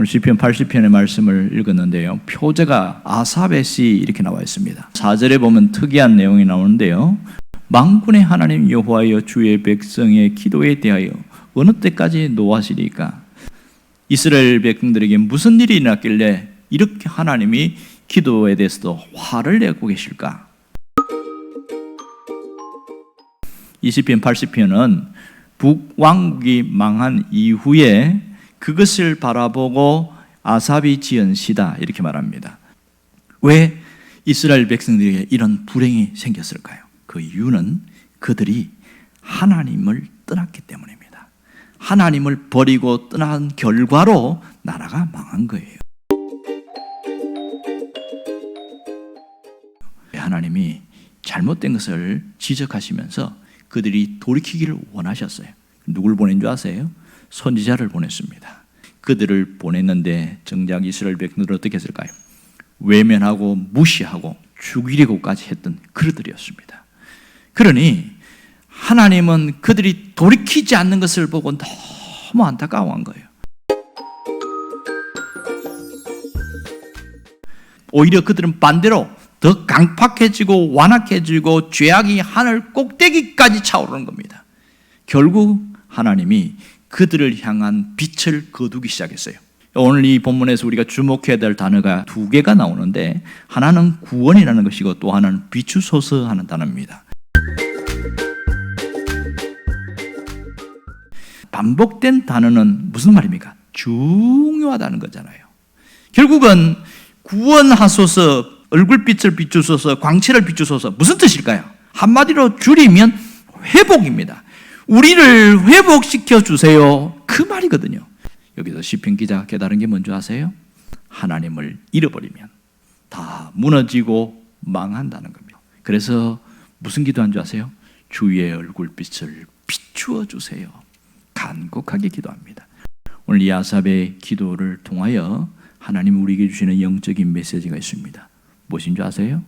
오늘 시편 80편의 말씀을 읽었는데요. 표제가 아사베 시 이렇게 나와 있습니다. 4절에 보면 특이한 내용이 나오는데요. 망군의 하나님 여호와여 주의 백성의 기도에 대하여 어느 때까지 노하시리까? 이스라엘 백성들에게 무슨 일이 일어났길래 이렇게 하나님이 기도에 대해서도 화를 내고 계실까? 20편 80편은 북왕국이 망한 이후에 그것을 바라보고 아삽이 지은 시다 이렇게 말합니다. 왜 이스라엘 백성들에게 이런 불행이 생겼을까요? 그 이유는 그들이 하나님을 떠났기 때문입니다. 하나님을 버리고 떠난 결과로 나라가 망한 거예요. 하나님이 잘못된 것을 지적하시면서 그들이 돌이키기를 원하셨어요. 누굴 보낸 줄 아세요? 선지자를 보냈습니다. 그들을 보냈는데 정작 이스라엘 백성들은 어떻게 했을까요? 외면하고 무시하고 죽이려고까지 했던 그들이었습니다. 그러니 하나님은 그들이 돌이키지 않는 것을 보고 너무 안타까워한 거예요. 오히려 그들은 반대로 더 강팍해지고 완악해지고 죄악이 하늘 꼭대기까지 차오르는 겁니다. 결국 하나님이 그들을 향한 빛을 거두기 시작했어요. 오늘 이 본문에서 우리가 주목해야 될 단어가 두 개가 나오는데 하나는 구원이라는 것이고 또 하나는 비추소서 하는 단어입니다. 반복된 단어는 무슨 말입니까? 중요하다는 거잖아요. 결국은 구원하소서, 얼굴빛을 비추소서, 광채를 비추소서 무슨 뜻일까요? 한마디로 줄이면 회복입니다. 우리를 회복시켜 주세요. 그 말이거든요. 여기서 시편 기자가 깨달은 게 뭔지 아세요? 하나님을 잃어버리면 다 무너지고 망한다는 겁니다. 그래서 무슨 기도한 줄 아세요? 주의 얼굴빛을 비추어 주세요. 간곡하게 기도합니다. 오늘 이 아삽의 기도를 통하여 하나님 우리에게 주시는 영적인 메시지가 있습니다. 무엇인 줄 아세요?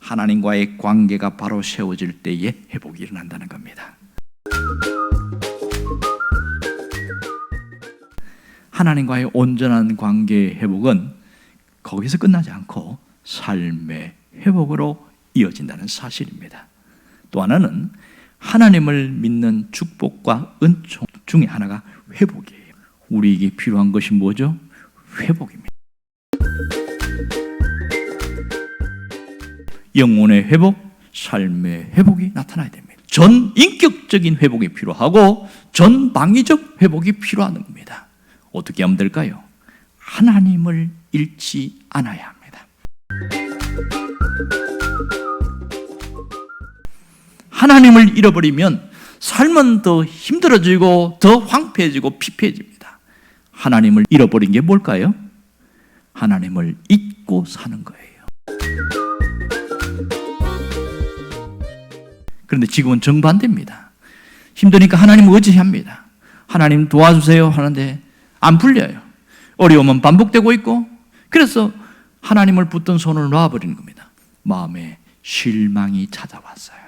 하나님과의 관계가 바로 세워질 때에 회복이 일어난다는 겁니다. 하나님과의 온전한 관계 회복은 거기서 끝나지 않고 삶의 회복으로 이어진다는 사실입니다. 또 하나는 하나님을 믿는 축복과 은총 중에 하나가 회복이에요. 우리에게 필요한 것이 뭐죠? 회복입니다. 영혼의 회복, 삶의 회복이 나타나야 됩니다. 전 인격적인 회복이 필요하고 전 방위적 회복이 필요한 겁니다. 어떻게 하면 될까요? 하나님을 잃지 않아야 합니다. 하나님을 잃어버리면 삶은 더 힘들어지고 더 황폐해지고 피폐해집니다. 하나님을 잃어버린 게 뭘까요? 하나님을 잊고 사는 거예요. 그런데 지금은 정반대입니다. 힘드니까 하나님 의지합니다. 하나님 도와주세요 하는데 안 풀려요. 어려움은 반복되고 있고 그래서 하나님을 붙든 손을 놔버리는 겁니다. 마음에 실망이 찾아왔어요.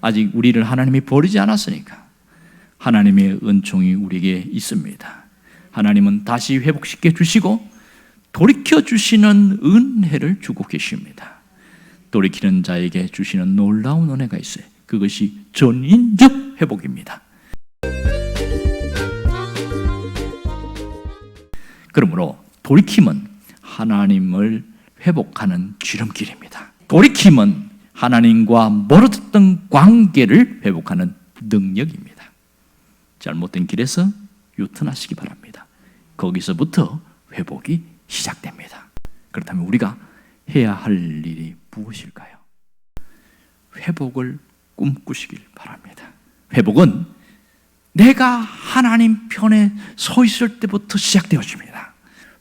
아직 우리를 하나님이 버리지 않았으니까 하나님의 은총이 우리에게 있습니다. 하나님은 다시 회복시켜 주시고 돌이켜 주시는 은혜를 주고 계십니다. 돌이키는 자에게 주시는 놀라운 은혜가 있어요. 그것이 전인적 회복입니다. 그러므로 돌이킴은 하나님을 회복하는 지름길입니다. 돌이킴은 하나님과 멀어졌던 관계를 회복하는 능력입니다. 잘못된 길에서 유턴하시기 바랍니다. 거기서부터 회복이 시작됩니다. 그렇다면 우리가 해야 할 일이 무엇일까요? 회복을 꿈꾸시길 바랍니다. 회복은 내가 하나님 편에 서 있을 때부터 시작되어집니다.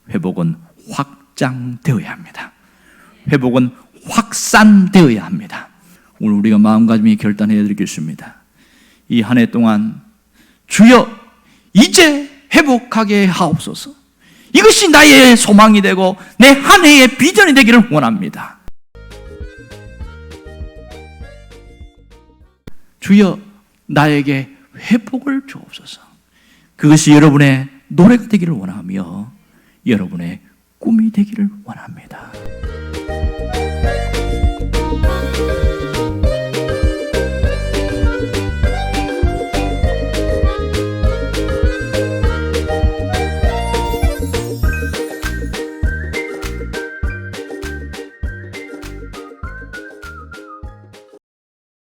회복은 확장되어야 합니다. 회복은 확산되어야 합니다. 오늘 우리가 마음가짐이 결단해야 되겠습니다. 이 한 해 동안 주여 이제 회복하게 하옵소서. 이것이 나의 소망이 되고 내 한 해의 비전이 되기를 원합니다. 주여 나에게 회복을 주옵소서. 그것이 여러분의 노래가 되기를 원하며 여러분의 꿈이 되기를 원합니다.